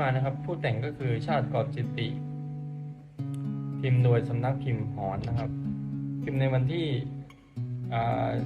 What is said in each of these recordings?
มานะครับ ผู้แต่งก็คือชาติกอบจิตติ พิมพ์โดยสำนักพิมพ์หอนนะครับ พิมพ์ในวันที่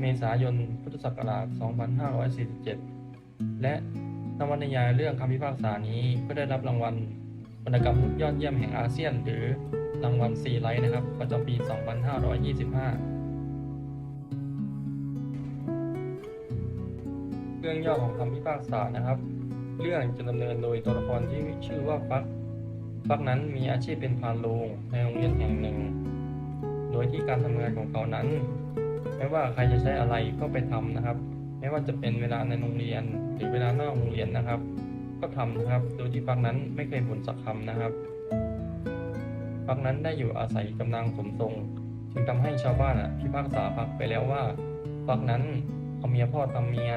เมษายนพุทธศักราช 2547 และนวนิยายเรื่องคำพิพากษานี้ก็ได้รับรางวัลวรรณกรรมยอดเยี่ยมแห่งอาเซียน หรือรางวัลซีไลท์นะครับ ประจำปี 2525 เรื่องย่อของคำพิพากษานะครับ เรื่องจะดำเนินโดยตัวละครที่ชื่อว่าฟักฟักนั้นมีอาชีพเป็นพานโรงในโรงเรียนแห่งหนึ่ง โดยที่การทำงานของเขานั้น ไม่ว่าใครจะใช้อะไรก็ไปทำนะครับ ไม่ว่าจะเป็นเวลาในโรงเรียน หรือเวลานอกโรงเรียนนะครับ ก็ทำนะครับ โดยที่ฟักนั้นไม่เคยบ่นสักคำนะครับ ฟักนั้นได้อยู่อาศัยกำลังสมทรง จึงทำให้ชาวบ้านอะพิพากษาฟักไปแล้วว่า ฟักนั้นเอาเมียพ่อทำเมีย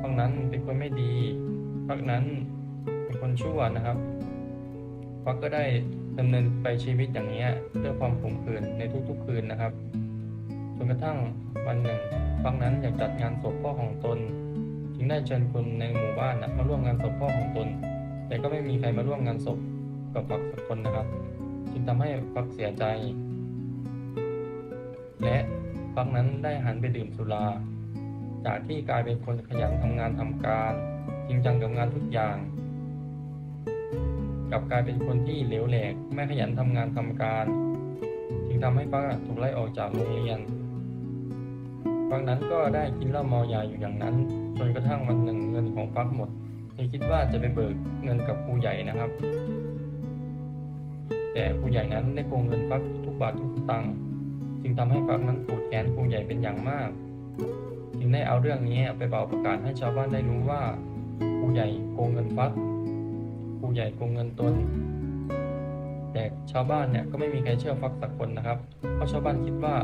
ฟักนั้นเป็นคนไม่ดี ฟักนั้นเป็นคนชั่วนะครับฟักก็ได้ดำเนินไปชีวิตอย่างนี้ด้วยความขมขื่นในทุกๆคืนนะครับจนกระทั่งวันหนึ่งฟักนั้นอยากจัดงานศพพ่อของตน จึงได้เชิญคนในหมู่บ้านนะมาร่วมงานศพพ่อของตน แต่ก็ไม่มีใครมาร่วมงานศพกับฟักสักคนนะครับ จึงทำให้ฟักเสียใจ และฟักนั้นได้หันไปดื่มสุรา จากที่กลายเป็นคนขยันทำงานทำการ จริงจังกับงานทุกอย่าง กลับกลายเป็นคนที่เหลวแหลก ไม่ขยันทำงานทำการ จึงทำให้ฟักถูกไล่ออกจากโรงเรียนฟักนั้นก็ได้กินเหล้าเมายาอยู่อย่างนั้นจนกระทั่งวันหนึ่งเงินของฟักหมดเลยคิดว่าจะไปเบิกเงินกับครูใหญ่นะครับ แต่ครูใหญ่นั้นได้โกงเงินฟักทุกบาททุกสตังค์จึงทำให้ฟักนั้นโกรธแค้นครูใหญ่เป็นอย่างมาก จึงได้เอาเรื่องนี้ไปเป่าประกาศให้ชาวบ้านได้รู้ว่า ครูใหญ่โกงเงินฟักครูใหญ่โกงเงินตน แต่ชาวบ้านเนี่ยก็ไม่มีใครเชื่อฟักสักคนนะครับ เพราะชาวบ้านคิดว่า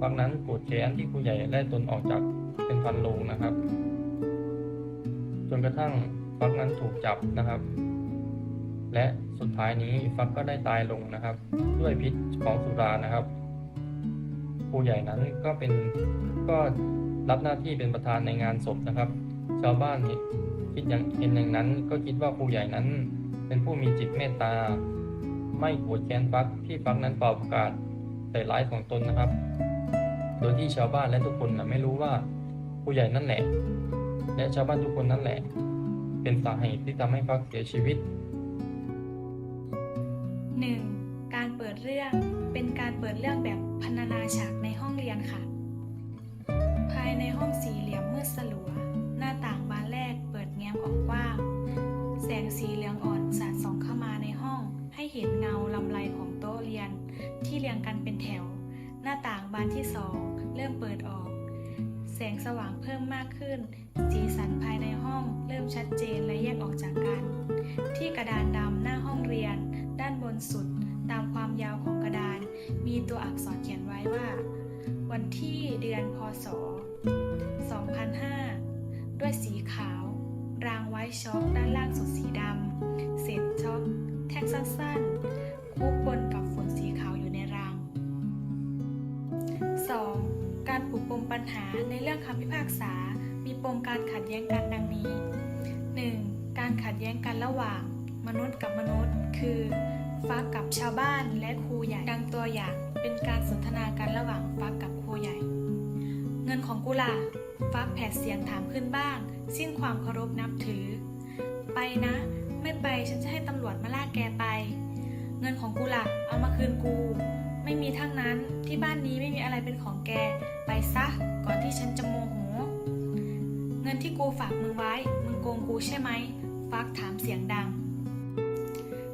ฟักนั้นโกรธแค้นที่ครูใหญ่ไล่ตนออกจากเป็นพันโลงนะครับ จนกระทั่งฟักนั้นถูกจับนะครับ และสุดท้ายนี้ฟักก็ได้ตายลงนะครับ ด้วยพิษของสุรานะครับครูใหญ่นั้นก็เป็นก็รับหน้าที่เป็นประธานในงานศพนะครับ ชาวบ้านเห็น คิดอย่างเห็นอย่างนั้น ก็คิดว่าครูใหญ่นั้น เป็นผู้มีจิตเมตตา ไม่โกรธแค้นฟักที่ฟักนั้นเป่าประกาศใส่ร้ายของตนนะครับ โดยที่ชาวบ้านและทุกคนนะไม่รู้ว่าครูใหญ่นั่นแหละ และชาวบ้านทุกคนนั่นแหละ เป็นสาเหตุที่ทำให้ฟักเสียชีวิต 1. การเปิดเรื่องเป็นการเปิดเรื่องแบบพรรณนาฉากในห้องเรียนค่ะ ภายในห้องสี่เหลี่ยมมืดสลัว สว่างเพิ่มมากขึ้น สีสันภายในห้องเริ่มชัดเจนและแยกออกจากกัน ที่กระดานดำหน้าห้องเรียน ด้านบนสุด ตามความยาวของกระดาน มีตัวอักษรเขียนไว้ว่า วันที่เดือนพศ 2005 ด้วยสีขาว รางไว้ช็อกด้านล่างสุดสีดำเศษช็อกแท็กสั้นๆคู่ปนกับฝนสีขาวอยู่ในราง 2. ญหาในเรื่องคำพิพากษา มีปมการขัดแย้งกันดังนี้ 1. การขัดแย้งกันระหว่าง มนุษย์กับมนุษย์ คือฟักกับชาวบ้านและครูใหญ่ดังตัวอย่าง เป็นการสนทนากันระหว่างฟักกับครูใหญ่ เงินของกูล่ะฟักแผดเสียงถามขึ้นบ้าง สิ้นความเคารพนับถือ ไปนะ ไม่ไปฉันจะให้ตำรวจมาลากแกไป เงินของกูล่ะเอามาคืนกู ไม่มีทั้งนั้นที่บ้านนี้ไม่มีอะไรเป็นของแก ไปซะ ก่อนที่ฉันจะโมโห เงินที่กูฝากมึงไว้ มึงโกงกูใช่ไหม ฟักถามเสียงดัง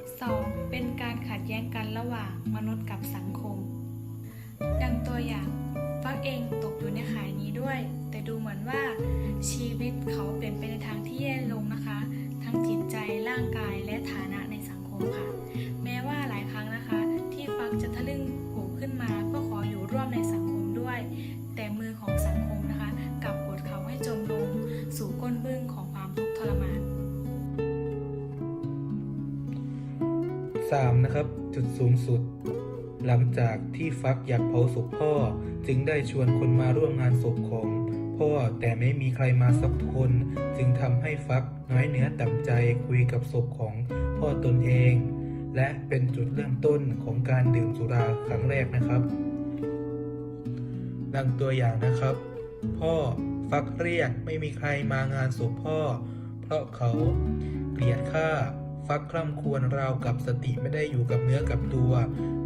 2. เป็นการขัดแย้งกันระหว่างมนุษย์กับสังคม ดังตัวอย่างฟักเองตกอยู่ในข่ายนี้ด้วย แต่ดูเหมือนว่าชีวิตเขาเปลี่ยนไปในทางที่แย่ลงนะคะ ทั้งจิตใจร่างกายและฐานะในสังคมค่ะ 3. นะครับ จุดสูงสุด หลังจากที่ฟักอยากเผาศพพ่อ จึงได้ชวนคนมาร่วมงานศพของพ่อแต่ไม่มีใครมาสักคน จึงทำให้ฟักน้อยเนื้อต่ำใจคุยกับศพของพ่อตนเอง และเป็นจุดเริ่มต้นของการดื่มสุราครั้งแรกนะครับ ดังตัวอย่างนะครับ พ่อฟักเรียกไม่มีใครมางานศพพ่อ เพราะเขาเกลียดข้า ฟักคร่ำควรราวกับสติไม่ได้อยู่กับเนื้อกับตัว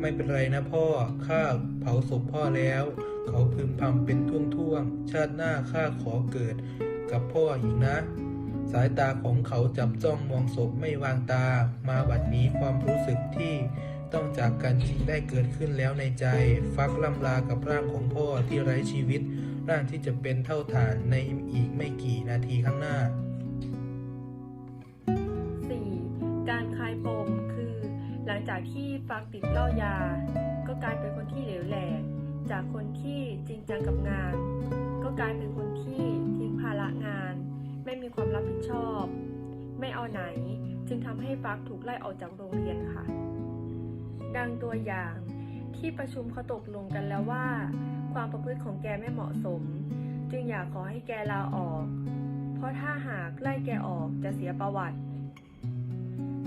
ไม่เป็นไรนะพ่อ ข้าเผาศพพ่อแล้ว เขาพึมพำเป็นท่วงๆ ชาติหน้าข้าขอเกิดกับพ่ออีกนะ สายตาของเขาจับจ้องมองศพไม่วางตา มาบัดนี้ความรู้สึกที่ต้องจากกันจริงได้เกิดขึ้นแล้วในใจ ฟักล่ำลากับร่างของพ่อที่ไร้ชีวิต ร่างที่จะเป็นเท่าฐานในอีกไม่กี่นาทีข้างหน้า จากที่ฟักติดเหล้ายา ก็กลายเป็นคนที่เหลวแหลกจากคนที่จริงจังกับงาน ก็กลายเป็นคนที่ทิ้งภาระงาน ไม่มีความรับผิดชอบ ไม่เอาไหนจึงทำให้ฟักถูกไล่ออกจากโรงเรียนค่ะ ดังตัวอย่างที่ประชุมเขาตกลงกันแล้วว่า ความประพฤติของแกไม่เหมาะสม จึงอยากขอให้แกลาออก เพราะถ้าหากไล่แกออกจะเสียประวัติ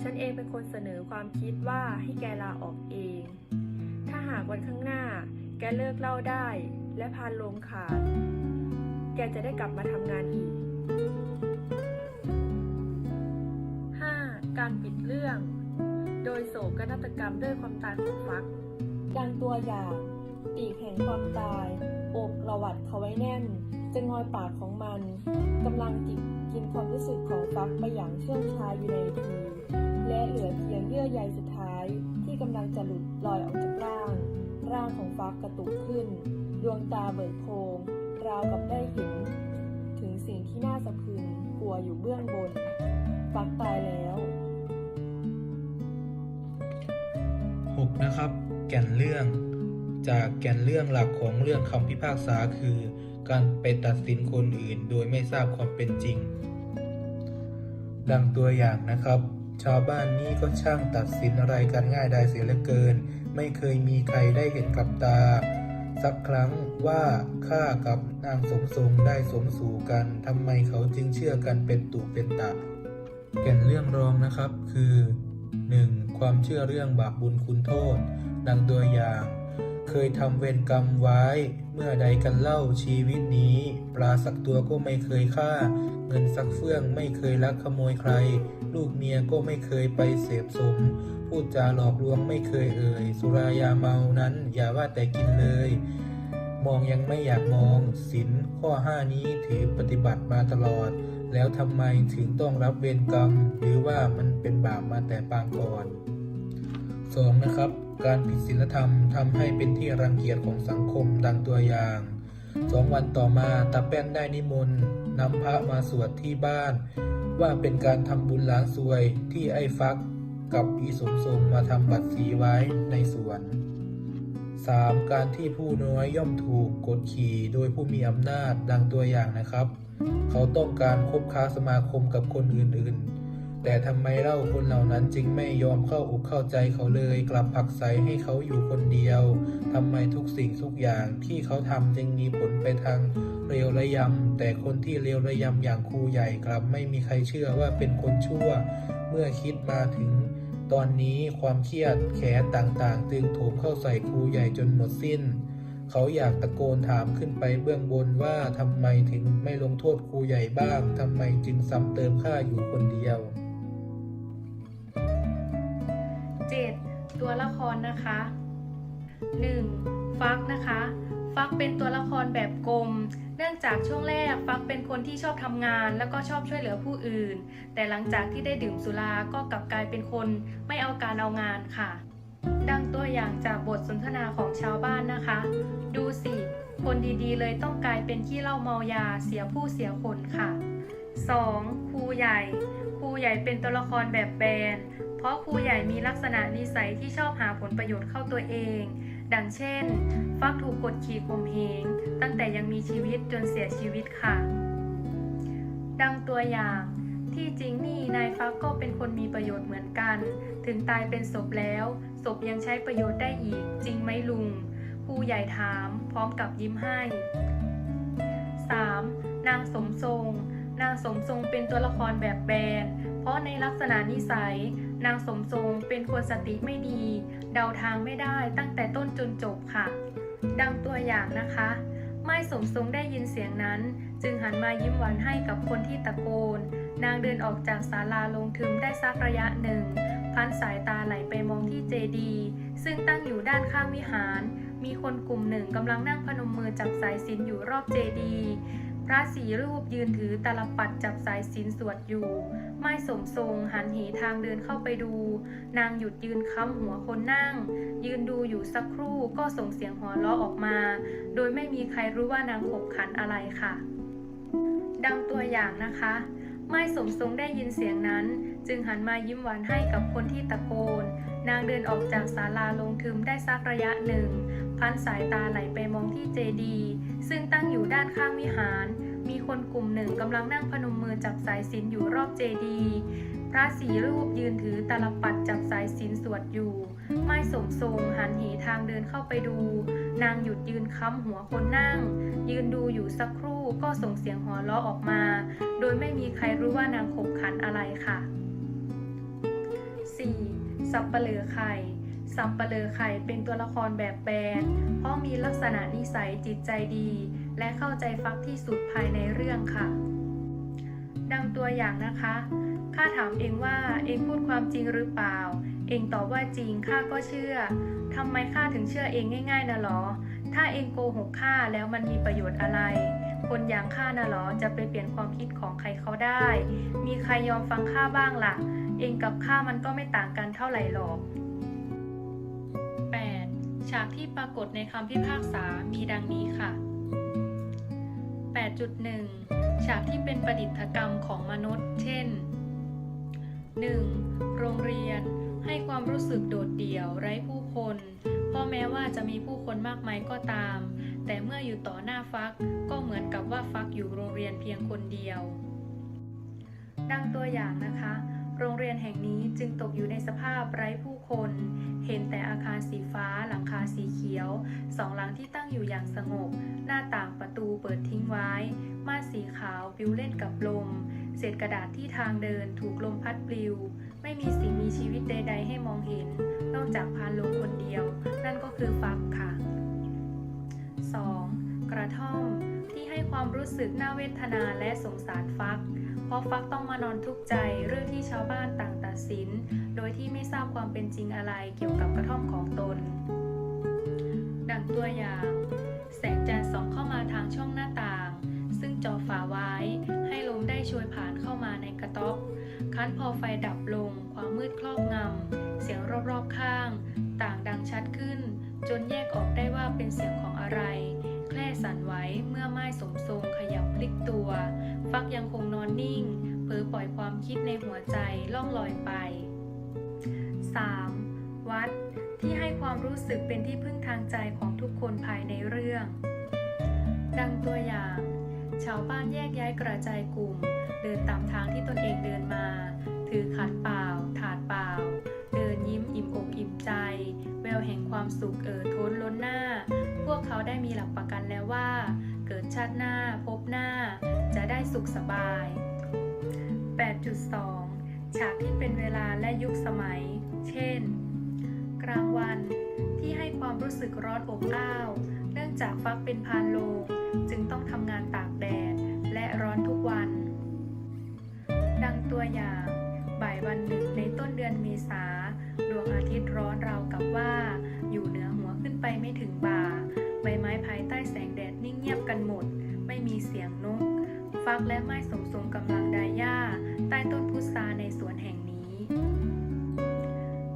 ฉันเองเป็นคนเสนอความคิดว่าให้แกลาออกเอง ถ้าหากวันข้างหน้า แกเลิกเล่าได้ และพานลงขาด แกจะได้กลับมาทำงานอีก 5. การปิดเรื่อง โดยโศกนาฏกรรมด้วยความตายของฟักดังตัวอย่างปีกแห่งความตายอบระวัดเขาไว้แน่นจะงอยปากของมันกำลังจิกกินความรู้สึกของฟักไปอย่างเชื่องช้าอยู่ในที และเหลือเพียงเยื่อใยสุดท้ายที่กำลังจะหลุดลอยออกจากร่าง ร่างของฟักกระตุกขึ้น ดวงตาเบิกโพงราวกับได้เห็น ถึงสิ่งที่น่าสะพรึงกลัวอยู่เบื้องบน ฟักตายแล้ว 6. นะครับ แก่นเรื่อง จากแก่นเรื่องหลักของเรื่องคำพิพากษาคือ การไปตัดสินคนอื่นโดยไม่ทราบความเป็นจริง ดังตัวอย่างนะครับ ชาวบ้านนี้ก็ช่างตัดสินอะไรกันง่ายได้เสียเหลือเกิน ไม่เคยมีใครได้เห็นกับตา สักครั้งว่าข้ากับนางสมทรงได้สมสู่กันทำไมเขาจึงเชื่อกันเป็นตุเป็นตะแก่นเรื่องรองนะครับคือ 1. ความเชื่อเรื่องบาปบุญคุณโทษ ดังตัวอย่าง เคยทำเวรกรรมไว้ เมื่อใดกันเล่าชีวิตนี้ ปลาสักตัวก็ไม่เคยฆ่า เงินสักเฟื่องไม่เคยลักขโมยใคร ลูกเมียก็ไม่เคยไปเสพสม พูดจาหลอกลวงไม่เคยเอ่ย สุรายาเมานั้น อย่าว่าแต่กินเลย มองยังไม่อยากมองศีลข้อ5นี้ถือปฏิบัติมาตลอด แล้วทำไมถึงต้องรับเวรกรรม หรือว่ามันเป็นบาปมาแต่ปางก่อน 2. นะครับ การผิดศีลธรรมทำให้เป็นที่รังเกียจของสังคมดังตัวอย่างสองวันต่อมาตาแป้นได้นิมนต์นำพระมาสวดที่บ้าน ว่าเป็นการทำบุญล้างซวยที่ไอ้ฟักกับอีสมทรงมาทำบัตรสีไว้ในสวน 3. การที่ผู้น้อยย่อมถูกกดขี่โดยผู้มีอำนาจดังตัวอย่างนะครับ เขาต้องการคบค้าสมาคมกับคนอื่นๆ แต่ทำไมเล่าคนเหล่านั้นจึงไม่ยอมเข้าอกเข้าใจเขาเลย กลับผลักไสให้เขาอยู่คนเดียวทำไมทุกสิ่งทุกอย่างที่เขาทำจึงมีผลไปทางเร็วระยำแต่คนที่เร็วระยำอย่างครูใหญ่กลับไม่มีใครเชื่อว่าเป็นคนชั่ว เมื่อคิดมาถึงตอนนี้ความเครียดแค้นต่างๆ จึงโถมเข้าใส่ครูใหญ่จนหมดสิ้น เขาอยากตะโกนถามขึ้นไปเบื้องบนว่าทำไมถึงไม่ลงโทษครูใหญ่บ้างทำไมจึงซ้ำเติมข้าอยู่คนเดียว ตัวละครนะคะ 1. ฟักนะคะ ฟักเป็นตัวละครแบบกลม เนื่องจากช่วงแรกฟักเป็นคนที่ชอบทำงาน แล้วก็ชอบช่วยเหลือผู้อื่น แต่หลังจากที่ได้ดื่มสุราก็กลับกลายเป็นคนไม่เอาการเอางานค่ะ ดังตัวอย่างจากบทสนทนาของชาวบ้านนะคะ ดูสิ คนดีๆ เลยต้องกลายเป็นขี้เหล้าเมายาเสียผู้เสียคนค่ะ 2. ครูใหญ่ ครูใหญ่เป็นตัวละครแบบแบน เพราะครูใหญ่มีลักษณะนิสัยที่ชอบหาผลประโยชน์เข้าตัวเอง ดังเช่น ฟักถูกกดขี่ข่มเหงตั้งแต่ยังมีชีวิตจนเสียชีวิตค่ะ ดังตัวอย่างที่จริงนี่นายฟักก็เป็นคนมีประโยชน์เหมือนกัน ถึงตายเป็นศพแล้วศพยังใช้ประโยชน์ได้อีก จริงไหมลุงครูใหญ่ถาม พร้อมกับยิ้มให้ 3. นางสมทรง นางสมทรงเป็นตัวละครแบบแบน เพราะในลักษณะนิสัย นางสมทรงเป็นคนสติไม่ดี เดาทางไม่ได้ตั้งแต่ต้นจนจบค่ะ ดังตัวอย่างนะคะ ไม่สมทรงได้ยินเสียงนั้น จึงหันมายิ้มหวานให้กับคนที่ตะโกน นางเดินออกจากศาลาลงทึมได้สักระยะหนึ่ง พันสายตาไหลไปมองที่เจดี ซึ่งตั้งอยู่ด้านข้างวิหาร มีคนกลุ่มหนึ่งกำลังนั่งพนมมือจับสายสิญจนอยู่รอบเจดี พระสีรูปยืนถือตาลปัดจับสายสิญจนสวดอยู่ ไม่สมทรงหันเหทางเดินเข้าไปดู นางหยุดยืนค้ำหัวคนนั่ง ยืนดูอยู่สักครู่ก็ส่งเสียงหัวเราะออกมา โดยไม่มีใครรู้ว่านางขบขันอะไรค่ะ ดังตัวอย่างนะคะ ไม่สมทรงได้ยินเสียงนั้น จึงหันมายิ้มหวานให้กับคนที่ตะโกน นางเดินออกจากศาลาลงทึมได้สักระยะหนึ่ง พันสายตาไหลไปมองที่เจดีย์ ซึ่งตั้งอยู่ด้านข้างวิหาร มีคนกลุ่มหนึ่งกำลังนั่งพนมมือจับสายสิญจนอยู่รอบเจดีย์พระสีรูปยืนถือตาลปัดจับสายสิญจนสวดอยู่ ไม่สมทรงหันเหทางเดินเข้าไปดู นางหยุดยืนค้ำหัวคนนั่ง ยืนดูอยู่สักครู่ก็ส่งเสียงหัวเราะออกมา โดยไม่มีใครรู้ว่านางขบขันอะไรค่ะ 4. สับปะเลอไข่ สับปะเลอไข่เป็นตัวละครแบบแบนเพราะมีลักษณะนิสัยจิตใจดี และเข้าใจฟักที่สุดภายในเรื่องค่ะ ดังตัวอย่างนะคะ ข้าถามเองว่าเองพูดความจริงหรือเปล่า เองตอบว่าจริงข้าก็เชื่อทำไมข้าถึงเชื่อเองง่ายๆนะหรอ ถ้าเองโกหกข้าแล้วมันมีประโยชน์อะไร คนอย่างข้านะหรอจะไปเปลี่ยนความคิดของใครเขาได้ มีใครยอมฟังข้าบ้างล่ะ เองกับข้ามันก็ไม่ต่างกันเท่าไหร่หรอก ฉากที่ปรากฏในคำพิพากษามีดังนี้ค่ะ 8.1 ฉากที่เป็นประดิษฐกรรมของมนุษย์ เช่น 1. โรงเรียนให้ความรู้สึกโดดเดี่ยวไร้ผู้คน เพราะแม้ว่าจะมีผู้คนมากมายก็ตาม แต่เมื่ออยู่ต่อหน้าฟักก็เหมือนกับว่าฟักอยู่โรงเรียนเพียงคนเดียว ดังตัวอย่างนะคะ โรงเรียนแห่งนี้จึงตกอยู่ในสภาพไร้ผู้ คน เห็นแต่อาคารสีฟ้าหลังคาสีเขียว สองหลังที่ตั้งอยู่อย่างสงบ หน้าต่างประตูเปิดทิ้งไว้ ม่านสีขาวปลิวเล่นกับลม เศษกระดาษที่ทางเดินถูกลมพัดปลิว ไม่มีสิ่งมีชีวิตใด ๆ ให้มองเห็น นอกจากพานลมคนเดียว นั่นก็คือฟักค่ะ 2. กระท่อมที่ให้ความรู้สึกน่าเวทนาและสงสารฟัก เพราะฟักต้องมานอนทุกข์ใจเรื่องที่ชาวบ้านต่างตัดสิน โดยที่ไม่ทราบความเป็นจริงอะไรเกี่ยวกับกระท่อมของตน ดังตัวอย่าง แสงจันทร์ส่องเข้ามาทางช่องหน้าต่าง ซึ่งจอฝาไว้ ให้ลมได้ช่วยผ่านเข้ามาในกระต๊อบคั้นพอไฟดับลง ความมืดครอบงำเสียงรอบๆข้าง ต่างดังชัดขึ้น จนแยกออกได้ว่าเป็นเสียงของอะไร แคร่สั่นไหวเมื่อไม้สมทรงขยับพลิกตัว ฟักยังคงนอนนิ่ง เผลอปล่อยความคิดในหัวใจล่องลอยไป 3. วัดที่ให้ความรู้สึกเป็นที่พึ่งทางใจของทุกคนภายในเรื่อง ดังตัวอย่าง ชาวบ้านแยกย้ายกระจายกลุ่ม เดินตามทางที่ตนเองเดินมา ถือขันเปล่า ถาดเปล่า เดินยิ้มอิ่มอกอิ่มใจ แววแห่งความสุขเอ่อท้นล้นหน้า พวกเขาได้มีหลักประกันแล้วว่า ชาติหน้าพบหน้า จะได้สุขสบาย 8.2 ฉากที่เป็นเวลาและยุคสมัย เช่น กลางวันที่ให้ความรู้สึกร้อนอบอ้าว เนื่องจากฟักเป็นพานโลง จึงต้องทำงานตากแดดและร้อนทุกวัน ดังตัวอย่าง บ่ายวันหนึ่งในต้นเดือนเมษาดวงอาทิตย์ร้อนราวกับว่า อยู่เหนือหัวขึ้นไปไม่ถึงบ่า ฟักและไม้สมทรงกำลังดายหญ้าใต้ต้นพุทราในสวนแห่งนี้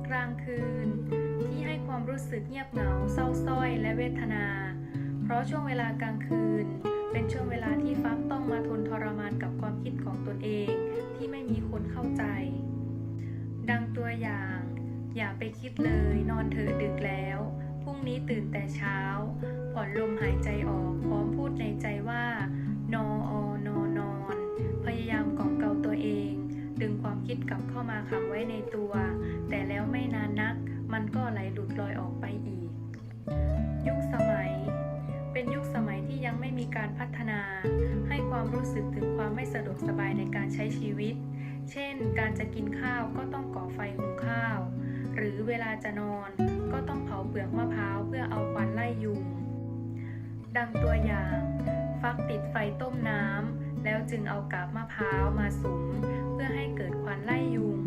กลางคืน ที่ให้ความรู้สึกเงียบเหงาเศร้าส้อยและเวทนา เพราะช่วงเวลากลางคืน เป็นช่วงเวลาที่ฟักต้องมาทนทรมานกับความคิดของตนเองที่ไม่มีคนเข้าใจ ดังตัวอย่าง อย่าไปคิดเลยนอนเถอะดึกแล้วพรุ่งนี้ตื่นแต่เช้า ผ่อนลมหายใจออกพร้อมพูดในใจว่า ความรู้สึกถึงความไม่สะดวกสบายในการใช้ชีวิต เช่น การจะกินข้าวก็ต้องก่อไฟหุงข้าว หรือเวลาจะนอนก็ต้องเผาเปลือกมะพร้าวเพื่อเอาควันไล่ยุง ดังตัวอย่าง ฟักติดไฟต้มน้ำแล้วจึงเอากาบมะพร้าวมาสุมเพื่อให้เกิดควันไล่ยุง